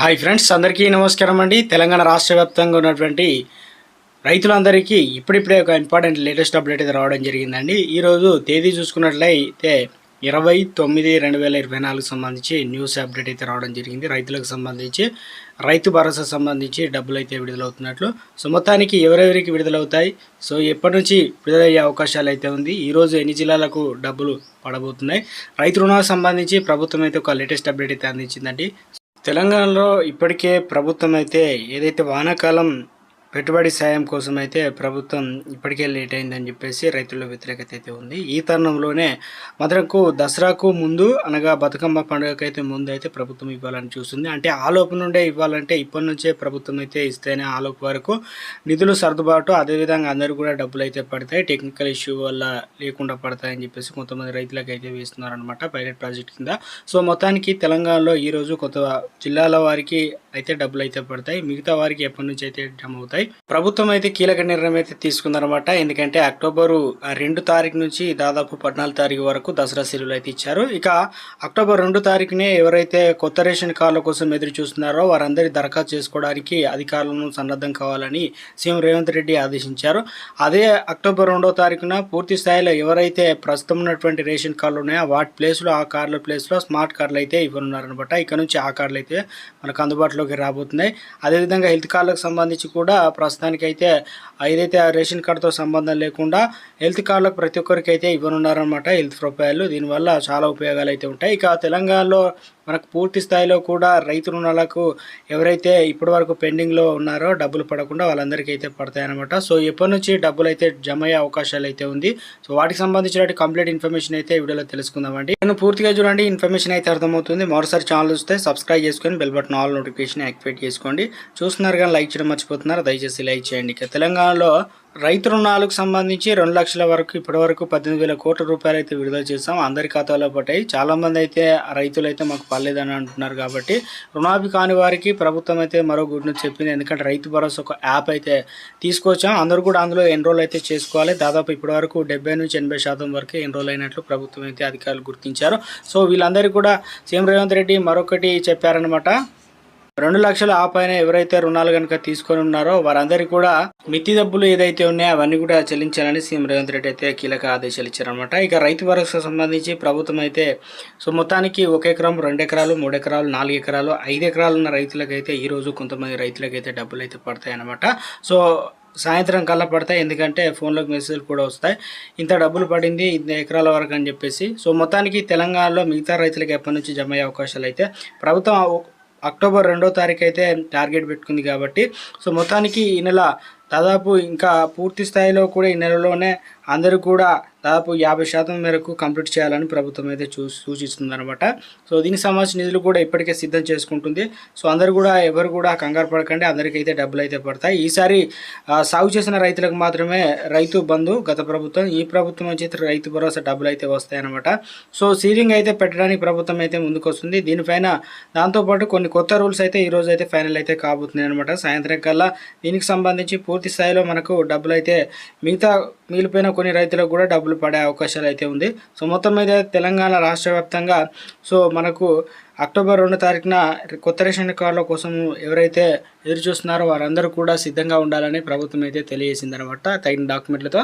Hi friends అందరికీ నమస్కారం అండి. తెలంగాణ రాష్ట్ర వ్యాప్తంగా ఉన్నటువంటి రైతులందరికీ ఇప్పుడిప్పుడే ఒక ఇంపార్టెంట్ లేటెస్ట్ అప్డేట్ అయితే రావడం జరిగిందండి. ఈరోజు తేదీ చూసుకున్నట్లయితే ఇరవై తొమ్మిది రెండు వేల ఇరవై నాలుగు సంబంధించి న్యూస్ అప్డేట్ అయితే రావడం జరిగింది. రైతులకు సంబంధించి రైతు భరోసా సంబంధించి డబ్బులు అయితే విడుదలవుతున్నట్లు. సో మొత్తానికి ఎవరెవరికి విడుదలవుతాయి? సో ఎప్పటి నుంచి విడుదలయ్యే అవకాశాలు అయితే ఉంది? ఈరోజు ఎన్ని జిల్లాలకు డబ్బులు పడబోతున్నాయి? రైతు రుణాలకు సంబంధించి ప్రభుత్వం అయితే ఒక లేటెస్ట్ అప్డేట్ అయితే అందించిందండి. తెలంగాణలో ఇప్పటికే ప్రభుత్వం అయితే ఏదైతే వానాకాలం పెట్టుబడి సాయం కోసం అయితే ప్రభుత్వం ఇప్పటికే లేట్ అయిందని చెప్పేసి రైతుల్లో వ్యతిరేకత అయితే ఉంది. ఈ తరుణంలోనే మదరకు దసరాకు ముందు అనగా బతుకమ్మ పండుగకైతే ముందు అయితే ప్రభుత్వం ఇవ్వాలని చూస్తుంది. అంటే ఆలోపు నుండే ఇవ్వాలంటే ఇప్పటి నుంచే ప్రభుత్వం అయితే ఇస్తేనే ఆలోపు వరకు నిధులు సర్దుబాటు అదేవిధంగా అందరూ కూడా డబ్బులు అయితే పడతాయి. టెక్నికల్ ఇష్యూ వల్ల లేకుండా పడతాయని చెప్పేసి కొంతమంది రైతులకు అయితే వేస్తున్నారనమాట పైలట్ ప్రాజెక్ట్ కింద. సో మొత్తానికి తెలంగాణలో ఈరోజు కొత్త జిల్లాల వారికి అయితే డబ్బులు అయితే పడతాయి. మిగతా వారికి ఎప్పటి నుంచి అయితే జమ అవుతాయి? ప్రభుత్వం అయితే కీలక నిర్ణయం అయితే తీసుకుందనమాట ఎందుకంటే అక్టోబరు రెండు తారీఖు నుంచి దాదాపు పద్నాలుగు తారీఖు వరకు దసరా సెలవులు అయితే ఇచ్చారు. ఇక అక్టోబర్ రెండు తారీఖునే ఎవరైతే కొత్త రేషన్ కార్డుల కోసం ఎదురు చూస్తున్నారో వారందరి దరఖాస్తు చేసుకోవడానికి అధికారులను సన్నద్ధం కావాలని సీఎం రేవంత్ రెడ్డి ఆదేశించారు. అదే అక్టోబర్ రెండో తారీఖున పూర్తి స్థాయిలో ఎవరైతే ప్రస్తుతం ఉన్నటువంటి రేషన్ కార్డులు ఉన్నాయో వాటి ప్లేస్లో ఆ కార్డుల ప్లేస్లో స్మార్ట్ కార్డులు అయితే ఇవ్వనున్నారనమాట ఇక నుంచి ఆ కార్డులు అయితే మనకు అందుబాటులోకి రాబోతున్నాయి. అదేవిధంగా హెల్త్ కార్డులకు సంబంధించి కూడా ప్రస్తుతానికి అయితే ఏదైతే ఆ రేషన్ కార్డుతో సంబంధం లేకుండా హెల్త్ కార్డులకు ప్రతి ఒక్కరికి అయితే ఇవ్వనున్నారనమాట హెల్త్ ప్రొఫైల్ దీనివల్ల చాలా ఉపయోగాలు అయితే ఉంటాయి. ఇక తెలంగాణలో మనకు పూర్తి స్థాయిలో కూడా రైతు రుణాలకు ఎవరైతే ఇప్పటి వరకు పెండింగ్లో ఉన్నారో డబ్బులు పడకుండా వాళ్ళందరికీ అయితే పడతాయన్నమాట. సో ఎప్పటి నుంచి డబ్బులు అయితే జమ అయ్యే అవకాశాలు అయితే ఉంది. సో వాటికి సంబంధించిన కంప్లీట్ ఇన్ఫర్మేషన్ అయితే వీడియోలో తెలుసుకుందామండి. నేను పూర్తిగా చూడండి ఇన్ఫర్మేషన్ అయితే అర్థమవుతుంది. మరోసారి ఛానల్ వస్తే సబ్స్క్రైబ్ చేసుకొని bell button all notification activate చేసుకోండి. చూస్తున్నారు కానీ లైక్ చేయడం మర్చిపోతున్నారు. దయచేసి లైక్ చేయండి. ఇక తెలంగాణలో రైతు రుణాలకు సంబంధించి రెండు లక్షల వరకు ఇప్పటివరకు పద్దెనిమిది వేల కోట్ల రూపాయలు అయితే విడుదల చేస్తాం అందరి ఖాతాలో పడ్డాయి. చాలా మంది అయితే రైతులు అయితే మాకు పర్లేదని అంటున్నారు కాబట్టి రుణాభి కాని వారికి ప్రభుత్వం అయితే మరో గుడ్ న్యూస్ చెప్పింది. ఎందుకంటే రైతు భరోసా ఒక యాప్ అయితే తీసుకొచ్చాం. అందరూ కూడా అందులో ఎన్రోల్ అయితే చేసుకోవాలి. దాదాపు ఇప్పటివరకు డెబ్బై నుంచి ఎనభై శాతం వరకు ఎన్రోల్ అయినట్లు ప్రభుత్వం అయితే అధికారులు గుర్తించారు. సో వీళ్ళందరికీ కూడా సీఎం రేవంత్ రెడ్డి మరొకటి చెప్పారనమాట రెండు లక్షల ఆ పైన ఎవరైతే రుణాలు కనుక తీసుకొని ఉన్నారో వారందరికీ కూడా మిత్తి డబ్బులు ఏదైతే ఉన్నాయో అవన్నీ కూడా చెల్లించాలని సీఎం రేవంత్ రెడ్డి అయితే కీలక ఆదేశాలు ఇచ్చారనమాట ఇక రైతు భరోసా సంబంధించి ప్రభుత్వం అయితే సో మొత్తానికి ఒక ఎకరం రెండు ఎకరాలు మూడు ఎకరాలు నాలుగు ఎకరాలు ఐదు ఎకరాలు ఉన్న రైతులకైతే ఈరోజు కొంతమంది రైతులకైతే డబ్బులు అయితే పడతాయి అనమాట సో సాయంత్రం కల్లా పడతాయి ఎందుకంటే ఫోన్లోకి మెసేజ్లు కూడా వస్తాయి. ఇంత డబ్బులు పడింది ఇంత ఎకరాల వరకు అని చెప్పేసి. సో మొత్తానికి తెలంగాణలో మిగతా రైతులకు ఎప్పటి నుంచి జమ అయ్యే అవకాశాలు అయితే ప్రభుత్వం అక్టోబర్ రెండో తారీఖు అయితే టార్గెట్ పెట్టుకుంది కాబట్టి. సో మొత్తానికి ఈ నెల దాదాపు ఇంకా పూర్తి స్థాయిలో కూడా ఈ నెలలోనే అందరూ కూడా దాదాపు యాభై శాతం మేరకు కంప్లీట్ చేయాలని ప్రభుత్వం అయితే చూ సూచిస్తుంది అనమాట సో దీనికి సంబంధించిన నిధులు కూడా ఇప్పటికే సిద్ధం చేసుకుంటుంది. సో అందరూ కూడా ఎవరు కూడా కంగారు పడకండి. అందరికీ అయితే డబ్బులు అయితే పడతాయి. ఈసారి సాగు చేసిన రైతులకు మాత్రమే రైతు బంధు గత ప్రభుత్వం. ఈ ప్రభుత్వం వచ్చి రైతు భరోసా డబ్బులు అయితే వస్తాయన్నమాట. సో సీలింగ్ అయితే పెట్టడానికి ప్రభుత్వం అయితే ముందుకొస్తుంది. దీనిపైన దాంతోపాటు కొన్ని కొత్త రూల్స్ అయితే ఈ అయితే ఫైనల్ అయితే కాబోతున్నాయి అనమాట సాయంత్రం కల్లా దీనికి సంబంధించి పూర్తి స్థాయిలో మనకు డబ్బులు అయితే మిగతా మిగిలిపోయిన కొన్ని రైతులకు కూడా డబ్బులు పడే అవకాశాలు అయితే ఉంది. సో మొత్తం మీద తెలంగాణ రాష్ట్ర వ్యాప్తంగా సో మనకు అక్టోబర్ రెండు తారీఖున కొత్త రేషన్ కార్డుల కోసం ఎవరైతే ఎదురు చూస్తున్నారో వారందరూ కూడా సిద్ధంగా ఉండాలని ప్రభుత్వం అయితే తెలియజేసిందనమాట. తగిన డాక్యుమెంట్లతో